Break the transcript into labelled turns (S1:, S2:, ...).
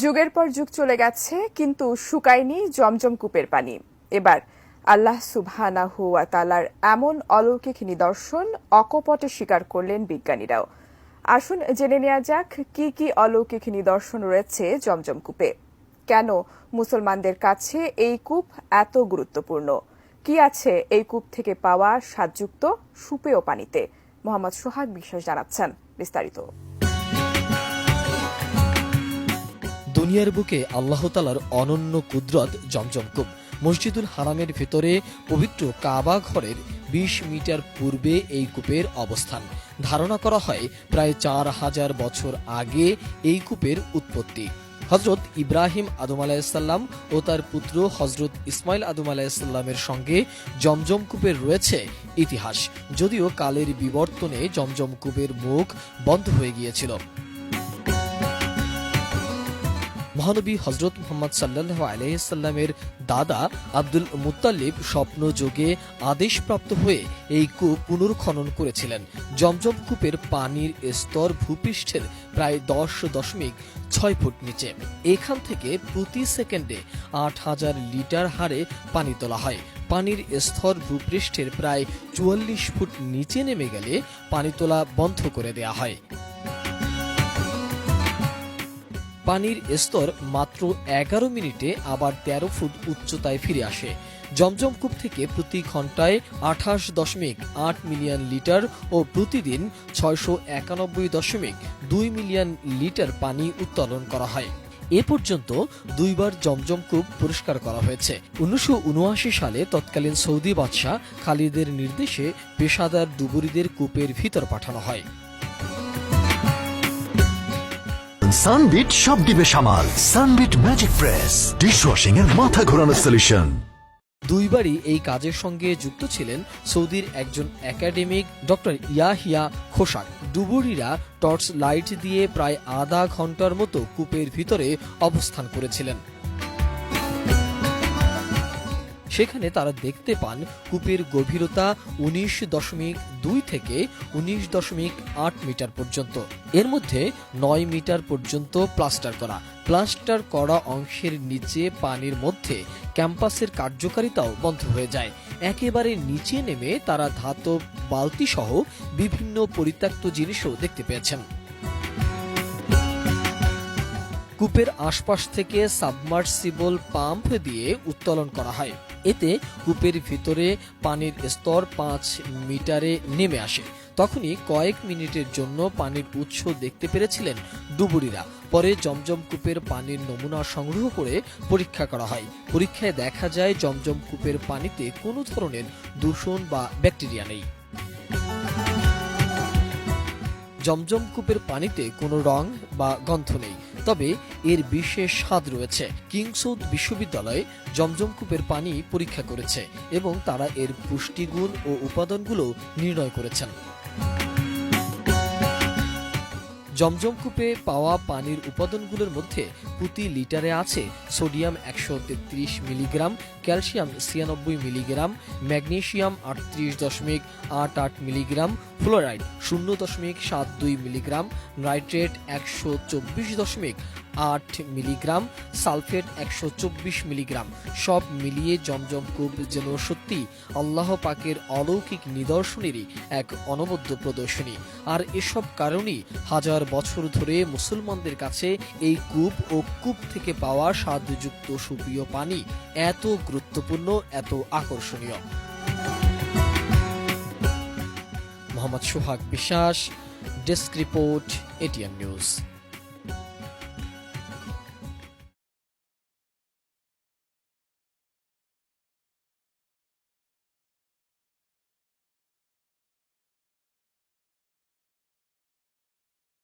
S1: যুগের পর যুগ চলে গেছে, কিন্তু শুকায়নি জমজম কূপের পানি। এবার আল্লাহ সুবহানাহু ওয়া তাআলার এমন অলৌকিক নিদর্শন অকপটে স্বীকার করলেন বিজ্ঞানীরাও। আসুন জেনে নেওয়া যাক, কি কি অলৌকিক নিদর্শন রয়েছে জমজম কূপে? কেন মুসলমানদের কাছে এই কূপ এত গুরুত্বপূর্ণ? কি আছে এই কূপ থেকে পাওয়া স্বাদযুক্ত সুপেয় পানিতে? মোহাম্মদ সোহাগ বিশ্বাস জানাচ্ছেন বিস্তারিত।
S2: দুনিয়ার বুকে আল্লাহ তালার অনন্য কুদরত জমজম কূপ মসজিদুল হারামের ভেতরে পবিত্র কাবা ঘরের বিশ মিটার পূর্বে এই কূপের অবস্থান। ধারণা করা হয় প্রায় চার হাজার বছর আগে এই কূপের উৎপত্তি। হজরত ইব্রাহিম আদম আলাহিসাল্লাম ও তার পুত্র হজরত ইসমাইল আদম আলাহিসাল্লামের সঙ্গে জমজম কূপের রয়েছে ইতিহাস, যদিও কালের বিবর্তনে জমজম কূপের মুখ বন্ধ হয়ে গিয়েছিল। মহানবী হজরত মোহাম্মদ সাল্লাহ আলহিসাল্লামের দাদা আব্দুল মুতাল্লিব স্বপ্ন যোগে আদেশপ্রাপ্ত হয়ে এই কূপ পুনর্খনন করেছিলেন। জমজম কূপের পানির স্তর ভূপৃষ্ঠের প্রায় দশ দশমিক ছয় ফুট নিচে। এখান থেকে প্রতি সেকেন্ডে আট হাজার লিটার হারে পানি তোলা হয়। পানির স্তর ভূপৃষ্ঠের প্রায় চুয়াল্লিশ ফুট নিচে নেমে গেলে পানি তোলা বন্ধ করে দেয়া হয়। পানির স্তর মাত্র এগারো মিনিটে আবার তেরো ফুট উচ্চতায় ফিরে আসে। জমজম কূপ থেকে প্রতি ঘন্টায় আঠাশ দশমিক আট মিলিয়ন লিটার ও প্রতিদিন ছয়শো একানব্বই দশমিক দুই মিলিয়ন লিটার পানি উত্তোলন করা হয়। এ পর্যন্ত দুইবার জমজম কূপ পরিষ্কার করা হয়েছে। উনিশশো উনআশি সালে তৎকালীন সৌদি বাদশাহ খালিদের নির্দেশে পেশাদার ডুবুরিদের কূপের ভিতর পাঠানো হয়।
S3: সানবিট সব দিবে সামাল। সানবিট ম্যাজিক প্রেস ডিশওয়াশিং এর মাথা ঘোরানো সলিউশন
S2: দুইবারই এই কাজের সঙ্গে যুক্ত ছিলেন সৌদির একজন একাডেমিক ডক্টর ইয়াহিয়া খোসাক ডুবুরিরা টর্চ লাইট দিয়ে প্রায় আধা ঘণ্টার মতো কূপের ভিতরে অবস্থান করেছিলেন। সেখানে তারা দেখতে পান কূপের গভীরতা উনিশ দশমিক দুই থেকে উনিশ দশমিক আট মিটার পর্যন্ত। এর মধ্যে নয় মিটার পর্যন্ত প্লাস্টার করা। প্লাস্টার করা অংশের নিচে পানির মধ্যে ক্যাম্পাসের কার্যকারিতাও বন্ধ হয়ে যায়। একেবারে নিচে নেমে তারা ধাতব বালতি সহ বিভিন্ন পরিত্যক্ত জিনিসও দেখতে পেয়েছেন। কূপের আশপাশ থেকে সাবমার্সিবল পাম্প দিয়ে উত্তোলন করা হয়। এতে কূপের ভিতরে পানির স্তর পাঁচ মিটারে নেমে আসে। তখনই কয়েক মিনিটের জন্য পানির উৎস দেখতে পেরেছিলেন ডুবুরিরা। পরে জমজম কূপের পানির নমুনা সংগ্রহ করে পরীক্ষা করা হয়। পরীক্ষায় দেখা যায়, জমজম কূপের পানিতে কোনো ধরনের দূষণ বা ব্যাকটেরিয়া নেই। জমজম কূপের পানিতে কোনো রং বা গন্ধ নেই। তবে এর বিশেষ স্বাদ রয়েছে। কিংসৌদ বিশ্ববিদ্যালয়ে জমজমকূপের পানি পরীক্ষা করেছে এবং তারা এর পুষ্টিগুণ ও উপাদানগুলো নির্ণয় করেছেন। জমজম কূপে পাওয়া পানির উপাদানগুলোর মধ্যে প্রতি লিটারে আছে সোডিয়াম একশো তেত্রিশ মিলিগ্রাম, ক্যালসিয়াম ছিয়ানব্বই মিলিগ্রাম, ম্যাগনেশিয়াম আটত্রিশ দশমিক আট আট মিলিগ্রাম, ফ্লোরাইড শূন্য দশমিক সাত দুই মিলিগ্রাম, নাইট্রেট একশো চব্বিশ দশমিক আট মিলিগ্রাম, সালফেট একশো চব্বিশ মিলিগ্রাম, সব মিলিয়ে জমজম কূপ যেন সত্যি। আল্লাহ পাকের অলৌকিক নিদর্শনেরই এক অনবদ্য প্রদর্শনী। আর এসব কারণেই হাজার বছর ধরে মুসলমানদের কাছে এই কূপ ও কূপ থেকে পাওয়া স্বাদযুক্ত সুপ্রিয় পানি এত গুরুত্বপূর্ণ, এত আকর্ষণীয়। মোহাম্মদ সোহাগ বিশ্বাস, ডেস্ক রিপোর্ট, এটিএন নিউজ।